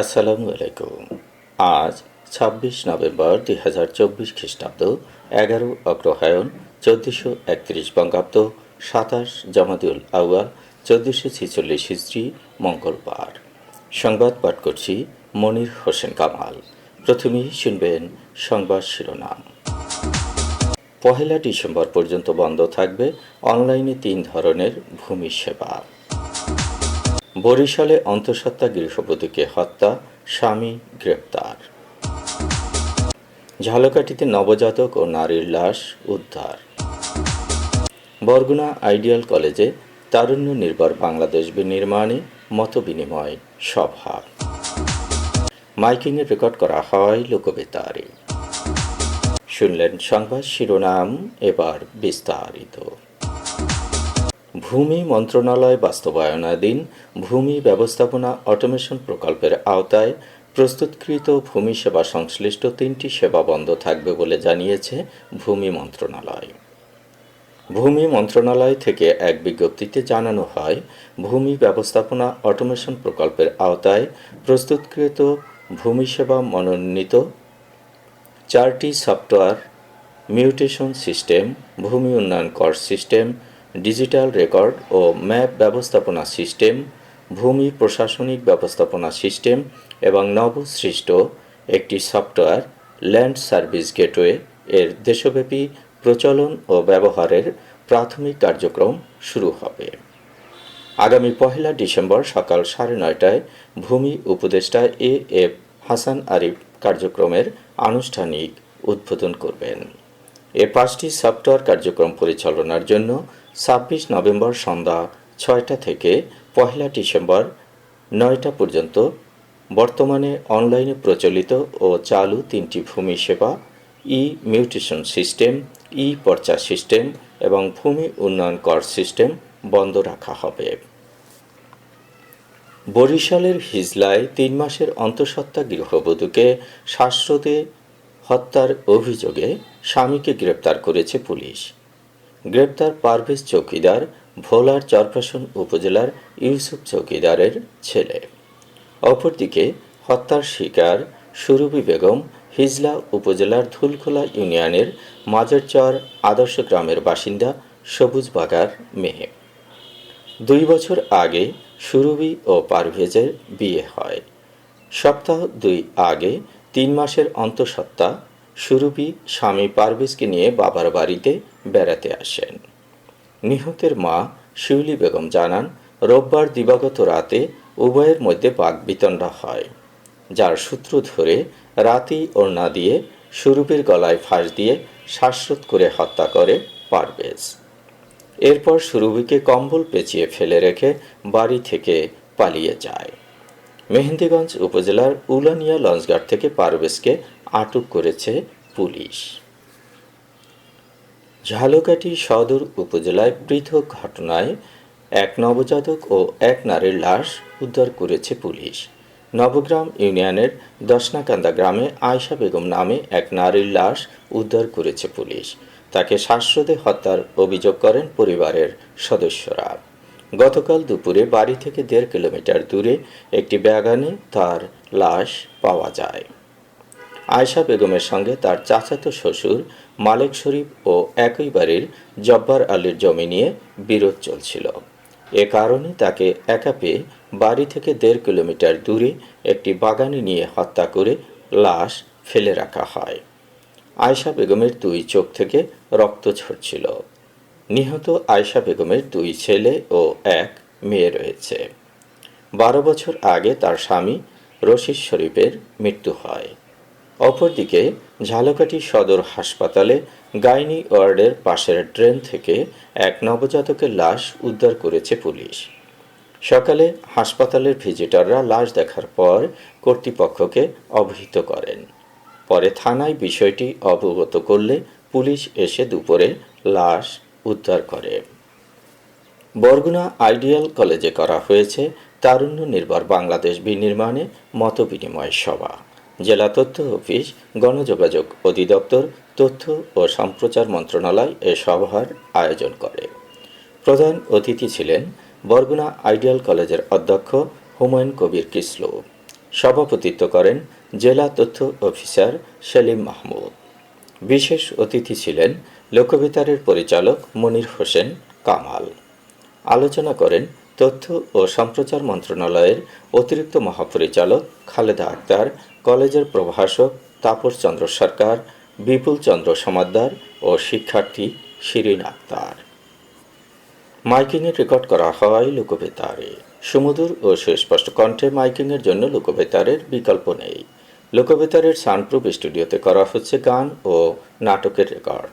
আসসালামু আলাইকুম। আজ ছাব্বিশ নভেম্বর দুই হাজার চব্বিশ খ্রিস্টাব্দ, এগারো অগ্রহায়ণ, চোদ্দোশো একত্রিশ বঙ্গাব্দ, সাতাশ জামাদিউল আউয়াল, চোদ্দোশো ছেচল্লিশ হিস্ট্রি মঙ্গলবার। সংবাদ পাঠ করছি মনির হোসেন কামাল। প্রথমেই শুনবেন সংবাদ শিরোনাম। পহেলা ডিসেম্বর পর্যন্ত বন্ধ থাকবে অনলাইনে তিন ধরনের ভূমি সেবা। বরিশালে অন্তঃসত্ত্বা গৃহবধূকে হত্যা, স্বামী গ্রেপ্তার। ঝালকাঠিতে নবজাতক ও নারীর লাশ উদ্ধার। বরগুনা আইডিয়াল কলেজে তারুণ্য নির্ভর বাংলাদেশ বিনির্মাণে মতবিনিময় সভা। মাইকিংয়ে রেকর্ড করা হয় লোকবেতারে। শুনলেন সংবাদ শিরোনাম, এবার বিস্তারিত। ভূমি মন্ত্রণালয় বাস্তবায়নাধীন ভূমি ব্যবস্থাপনা অটোমেশন প্রকল্পের আওতায় প্রস্তুতকৃত ভূমি সেবা সংশ্লিষ্ট তিনটি সেবা বন্ধ থাকবে বলে জানিয়েছে ভূমি মন্ত্রণালয়। ভূমি মন্ত্রণালয় থেকে এক বিজ্ঞপ্তিতে জানানো হয়, ভূমি ব্যবস্থাপনা অটোমেশন প্রকল্পের আওতায় প্রস্তুতকৃত ভূমি সেবা মনোনীত চারটি সফটওয়্যার, মিউটেশন সিস্টেম, ভূমি উন্নয়ন কর সিস্টেম ডিজিটাল রেকর্ড ও ম্যাপ ব্যবস্থাপনা সিস্টেম, ভূমি প্রশাসনিক ব্যবস্থাপনা সিস্টেম এবং নবসৃষ্ট একটি সফটওয়্যার ল্যান্ড সার্ভিস গেটওয়ে এর দেশব্যাপী প্রচলন ও ব্যবহারের প্রাথমিক কার্যক্রম শুরু হবে। আগামী পহেলা ডিসেম্বর সকাল সাড়ে নয়টায় ভূমি উপদেষ্টা এ এফ হাসান আরিফ কার্যক্রমের আনুষ্ঠানিক উদ্বোধন করবেন। এ পাঁচটি সফটওয়্যার কার্যক্রম পরিচালনার জন্য ছাব্বিশ নভেম্বর সন্ধ্যা ছয়টা থেকে পহেলা ডিসেম্বর নয়টা পর্যন্ত বর্তমানে অনলাইনে প্রচলিত ও চালু তিনটি ভূমি সেবা ই মিউটেশন সিস্টেম ই পর্চা সিস্টেম এবং ভূমি উন্নয়ন কর সিস্টেম বন্ধ রাখা হবে। বরিশালের হিজলায় তিন মাসের অন্তঃসত্ত্বা গৃহবধূকে শ্বাসরোধে হত্যার অভিযোগে স্বামীকে গ্রেপ্তার করেছে পুলিশ। গ্রেপ্তার পারভেজ চৌকিদার, ভোলার চরপাশন উপজেলার ইউসুফ চৌকিদারের ছেলে। অপরদিকে হত্যার শিকার সুরভি বেগম হিজলা উপজেলার ধুলখোলা ইউনিয়নের মাজারচর আদর্শ গ্রামের বাসিন্দা সবুজ বাগার মেয়ে দুই বছর আগে সুরভি ও পারভেজের বিয়ে হয়। সপ্তাহ দুই আগে তিন মাসের অন্তঃসত্ত্বা সুরভি স্বামী পারভেজকে নিয়ে বাবার বাড়িতে বেড়াতে আসেন। নিহতের মা শিউলি বেগম জানান, রোববার দিবাগত রাতে উভয়ের মধ্যে বাগবিতণ্ডা হয়, যার সূত্র ধরে রাতেই ওড়না দিয়ে সুরূপের গলায় ফাঁস দিয়ে শ্বাসরোধ করে হত্যা করে পারভেজ। এরপর সুরভিকে কম্বল পেঁচিয়ে ফেলে রেখে বাড়ি থেকে পালিয়ে যায়। মেহেন্দিগঞ্জ উপজেলার উলানিয়া লঞ্চঘাট থেকে পারভেজকে আটক করেছে পুলিশ। ঝালকাঠি সদর উপজেলায় পৃথক ঘটনায় এক নবজাতক ও এক নারীর লাশ উদ্ধার করেছে পুলিশ। নবগ্রাম ইউনিয়নের দশনাকান্দা গ্রামে আয়শা বেগম নামে এক নারীর লাশ উদ্ধার করেছে পুলিশ। তাকে শ্বাসরোধে হত্যার অভিযোগ করেন পরিবারের সদস্যরা। গতকাল দুপুরে বাড়ি থেকে দেড় কিলোমিটার দূরে একটি ব্যাগানে তার লাশ পাওয়া যায়। আয়শা বেগমের সঙ্গে তার চাচাতো শ্বশুর মালেক শরীফ ও একই বাড়ির জব্বার আলীর জমি নিয়ে বিরোধ চলছিল। এ কারণে তাকে একা পেয়ে বাড়ি থেকে দেড় কিলোমিটার দূরে একটি বাগানে নিয়ে হত্যা করে লাশ ফেলে রাখা হয়। আয়শা বেগমের দুই চোখ থেকে রক্ত ঝরছিল। নিহত আয়শা বেগমের দুই ছেলে ও এক মেয়ে রয়েছে। বারো বছর আগে তার স্বামী রশিদ শরীফের মৃত্যু হয়। অপরদিকে ঝালকাঠি সদর হাসপাতালে গাইনি ওয়ার্ডের পাশের ড্রেন থেকে এক নবজাতকের লাশ উদ্ধার করেছে পুলিশ। সকালে হাসপাতালের ভিজিটররা লাশ দেখার পর কর্তৃপক্ষকে অবহিত করেন। পরে থানায় বিষয়টি অবগত করলে পুলিশ এসে দুপুরে লাশ উদ্ধার করে। বরগুনা আইডিয়াল কলেজে করা হয়েছে তারুণ্য নির্ভর বাংলাদেশ বিনির্মাণে মতবিনিময় সভা। জেলা তথ্য অফিস, গণযোগাযোগ অধিদপ্তর, তথ্য ও সম্প্রচার মন্ত্রণালয় এ সভার আয়োজন করে। প্রধান অতিথি ছিলেন বরগুনা আইডিয়াল কলেজের অধ্যক্ষ হুমায়ুন কবির কিসলু। সভাপতিত্ব করেন জেলা তথ্য অফিসার সেলিম মাহমুদ। বিশেষ অতিথি ছিলেন লোকবেতারের পরিচালক মনির হোসেন কামাল। আলোচনা করেন তথ্য ও সম্প্রচার মন্ত্রণালয়ের অতিরিক্ত মহাপরিচালক খালেদা আক্তার, কলেজের প্রভাষক তাপস চন্দ্র সরকার, বিপুল চন্দ্র সমাদ্দার ও শিক্ষার্থী শিরিন আক্তার। মাইকিংয়ের রেকর্ড করা হয় লোকবেতারে। সুমধুর ও সুস্পষ্ট কণ্ঠে মাইকিংয়ের জন্য লোকবেতারের বিকল্প নেই। লোকবেতারের সানপ্রুফ স্টুডিওতে করা হচ্ছে গান ও নাটকের record.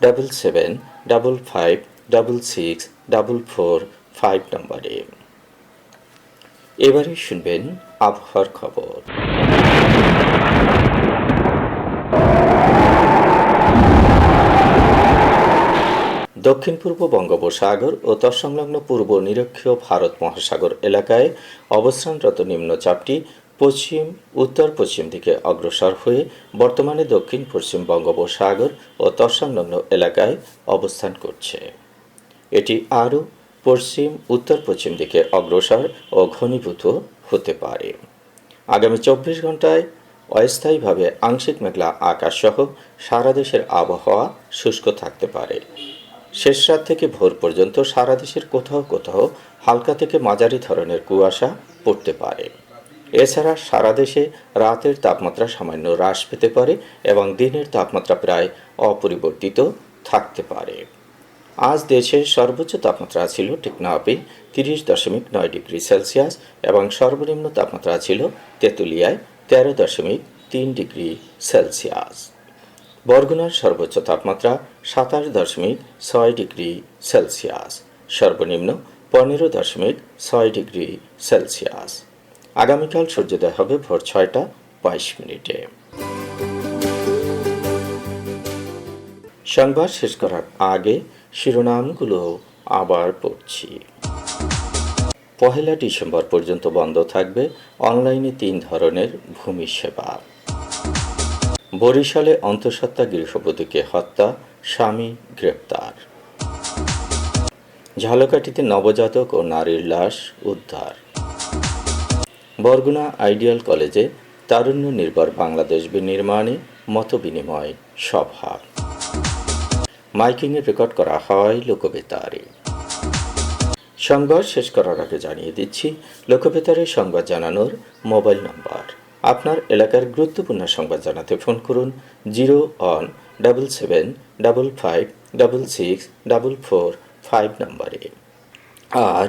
double seven double five double six double four five নম্বরে। এবারে শুনবেন আবহাওয়ার খবর। দক্ষিণ পূর্ব বঙ্গোপসাগর ও তৎসংলগ্ন পূর্ব নিরক্ষীয় ভারত মহাসাগর এলাকায় অবস্থানরত নিম্নচাপটি পশ্চিম, উত্তর পশ্চিম দিকে অগ্রসর হয়ে বর্তমানে দক্ষিণ পশ্চিম বঙ্গোপসাগর ও তৎসংলগ্ন এলাকায় অবস্থান করছে। এটি আরও পশ্চিম, উত্তর পশ্চিম দিকে অগ্রসর ও ঘনীভূত হতে পারে। আগামী চব্বিশ ঘন্টায় অস্থায়ীভাবে আংশিক মেঘলা আকাশসহ সারা দেশের আবহাওয়া শুষ্ক থাকতে পারে। শেষ রাত থেকে ভোর পর্যন্ত সারা দেশের কোথাও কোথাও হালকা থেকে মাঝারি ধরনের কুয়াশা পড়তে পারে। এছাড়া সারা দেশে রাতের তাপমাত্রা সামান্য হ্রাস পেতে পারে এবং দিনের তাপমাত্রা প্রায় অপরিবর্তিত থাকতে পারে। আজ দেশের সর্বোচ্চ তাপমাত্রা ছিল টেকনাফে তিরিশ দশমিক নয় ডিগ্রি সেলসিয়াস এবং সর্বনিম্ন তাপমাত্রা ছিল তেঁতুলিয়ায় তেরো দশমিক তিন ডিগ্রি সেলসিয়াস। বরগুনার সর্বোচ্চ তাপমাত্রা সাতাশ দশমিক ছয় ডিগ্রি সেলসিয়াস। সর্বনিম্ন পনেরো দশমিক ছয় ডিগ্রি সেলসিয়াস। আগামীকাল সূর্যোদয় হবে ভোর ছয়টা বাইশ মিনিটে। সংবাদ শেষ করার আগে শিরোনামগুলো আবার পড়ছি। পহেলা ডিসেম্বর পর্যন্ত বন্ধ থাকবে অনলাইনে তিন ধরনের ভূমি সেবা। বরিশালে অন্তঃসত্ত্বা গৃহবধূকে হত্যা, স্বামী গ্রেপ্তার। ঝালকাঠিতে নবজাতক ও নারীর লাশ উদ্ধার। বরগুনা আইডিয়াল কলেজে তারুণ্য নির্ভর বাংলাদেশ বিনির্মাণে মতবিনিময় সভা। মাইকিংয়ে রেকর্ড করা হয় লোকবেতারে। সংবাদ শেষ করার আগে জানিয়ে দিচ্ছি, লোকবেতারে সংবাদ জানানোর মোবাইল নম্বর। আপনার এলাকার গুরুত্বপূর্ণ সংবাদ জানাতে ফোন করুন zero one double seven double five double six double four five নম্বরে। আর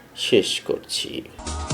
谢谢各位。